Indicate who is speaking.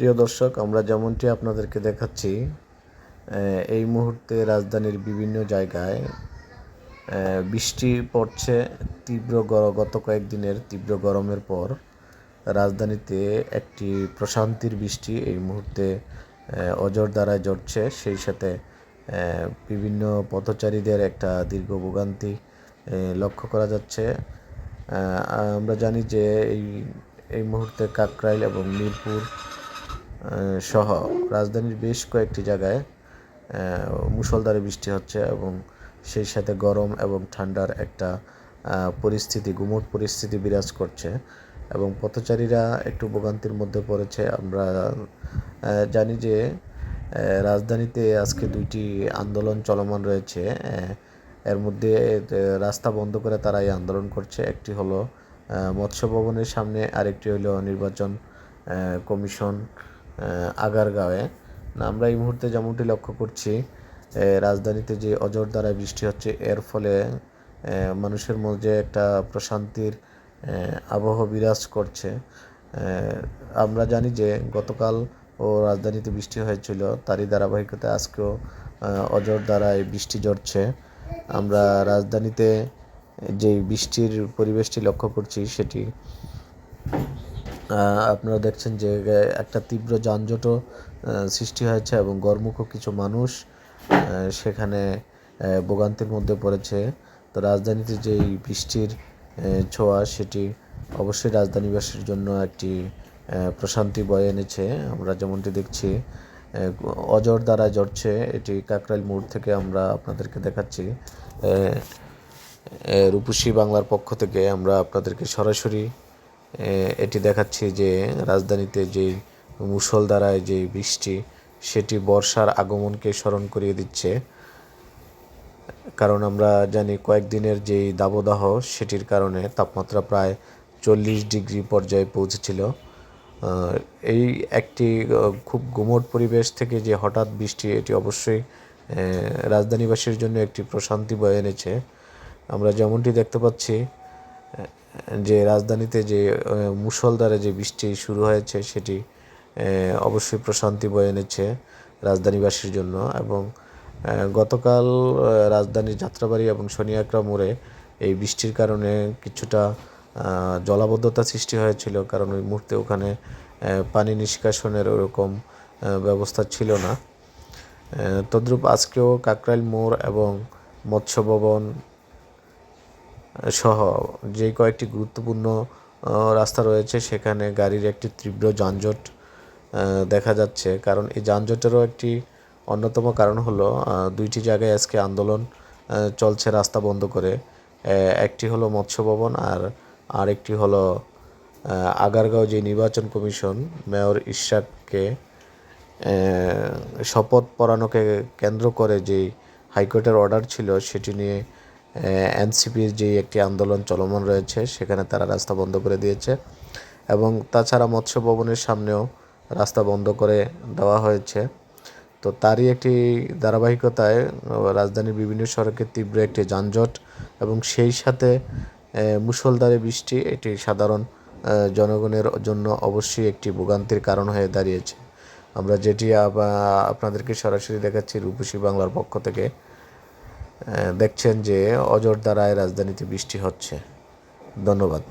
Speaker 1: প্রিয় দর্শক, আমরা যেমনটি আপনাদেরকে দেখাচ্ছি এই মুহূর্তে রাজধানীর বিভিন্ন জায়গায় বৃষ্টি পড়ছে তীব্র গত কয়েকদিনের তীব্র গরমের পর। রাজধানীতে একটি প্রশান্তির বৃষ্টি এই মুহূর্তে অজর দ্বারায় জড়ছে সেই সাথে বিভিন্ন পথচারীদের একটা দীর্ঘ ভোগান্তি লক্ষ্য করা যাচ্ছে। আমরা জানি যে এই এই মুহূর্তে কাকরাইল এবং মিরপুর সহ রাজধানীর বেশ কয়েকটি জায়গায় মুষলধারে বৃষ্টি হচ্ছে এবং সেই সাথে গরম এবং ঠান্ডার একটা পরিস্থিতি, গুমট পরিস্থিতি বিরাজ করছে এবং পথচারীরা একটু ভোগান্তির মধ্যে পড়েছে। আমরা জানি যে রাজধানীতে আজকে দুইটি আন্দোলন চলমান রয়েছে। এর মধ্যে রাস্তা বন্ধ করে তারা এই আন্দোলন করছে। একটি হলো মৎস্য ভবনের সামনে, আরেকটি হলো নির্বাচন কমিশন আগারগাঁওয়ে। আমরা এই মুহূর্তে যেমনটি লক্ষ্য করছি রাজধানীতে যে অজর বৃষ্টি হচ্ছে, এর ফলে মানুষের মধ্যে একটা প্রশান্তির আবহ বিরাজ করছে। আমরা জানি যে গতকাল ও রাজধানীতে বৃষ্টি হয়েছিল, তারই ধারাবাহিকতায় আজকেও অজর দ্বারায় বৃষ্টি ঝরছে। আমরা রাজধানীতে যে বৃষ্টির পরিবেশটি লক্ষ্য করছি, সেটি আপনারা দেখছেন যে একটা তীব্র যানজটও সৃষ্টি হয়েছে এবং গরমুখ কিছু মানুষ সেখানে ভোগান্তির মধ্যে পড়েছে। তো রাজধানীতে যেই বৃষ্টির ছোঁয়া, সেটি অবশ্যই রাজধানীবাসীর জন্য একটি প্রশান্তি বয়ে এনেছে। আমরা যেমনটি দেখছি অজর দ্বারা জড়ছে এটি কাকরাইল মোড় থেকে আমরা আপনাদেরকে দেখাচ্ছি। রূপসী বাংলার পক্ষ থেকে আমরা আপনাদেরকে সরাসরি এটি দেখাচ্ছি যে রাজধানীতে যে মুষলধারায় যে বৃষ্টি, সেটি বর্ষার আগমনকে স্মরণ করিয়ে দিচ্ছে। কারণ আমরা জানি কয়েকদিনের যেই দাবদাহ, সেটির কারণে তাপমাত্রা প্রায় চল্লিশ ডিগ্রি পর্যায়ে পৌঁছেছিল। এই একটি খুব গুমট পরিবেশ থেকে যে হঠাৎ বৃষ্টি, এটি অবশ্যই রাজধানীবাসীর জন্য একটি প্রশান্তি বয়ে এনেছে। আমরা যেমনটি দেখতে পাচ্ছি যে রাজধানীতে যে আহ, মুষলধারে যে বৃষ্টি শুরু হয়েছে সেটি অবশ্যই প্রশান্তি বয়ে এনেছে রাজধানীবাসীর জন্য এবং গতকাল রাজধানীর যাত্রাবাড়ি এবং শনিয়াকড়া মোড়ে এই বৃষ্টির কারণে কিছুটা জলাবদ্ধতা সৃষ্টি হয়েছিল কারণ ওই মুহূর্তে ওখানে পানি নিষ্কাশনের ওরকম ব্যবস্থা ছিল না। তদ্রূপ আজকেও কাকরাইল মোড় এবং মৎস্য ভবন সহ যে কয়েকটি গুরুত্বপূর্ণ রাস্তা রয়েছে, সেখানে গাড়ির একটি তীব্র যানজট দেখা যাচ্ছে। কারণ এই যানজটেরও একটি অন্যতম কারণ হলো দুইটি জায়গায় আজকে আন্দোলন চলছে রাস্তা বন্ধ করে। একটি হলো মৎস্য ভবন আর আরেকটি হলো আগারগাঁও যে নির্বাচন কমিশন, মেয়র ইশাককে শপথ পড়ানোকে কেন্দ্র করে যে হাইকোর্টের অর্ডার ছিল, সেটি নিয়ে এনসিপির যে একটি আন্দোলন চলমান রয়েছে সেখানে তারা রাস্তা বন্ধ করে দিয়েছে এবং তাছাড়া মৎস্য ভবনের সামনেও রাস্তা বন্ধ করে দেওয়া হয়েছে। তো তারই একটি ধারাবাহিকতায় রাজধানীর বিভিন্ন সড়কে তীব্র একটি যানজট এবং সেই সাথে আহ, মুষলধারে বৃষ্টি এটি সাধারণ জনগণের জন্য অবশ্যই একটি ভোগান্তির কারণ হয়ে দাঁড়িয়েছে। আমরা যেটি আপনাদেরকে সরাসরি দেখাচ্ছি রূপসী বাংলার পক্ষ থেকে। দেখছেন যে অজর দ্বারায় রাজধানীতে বৃষ্টি হচ্ছে। ধন্যবাদ।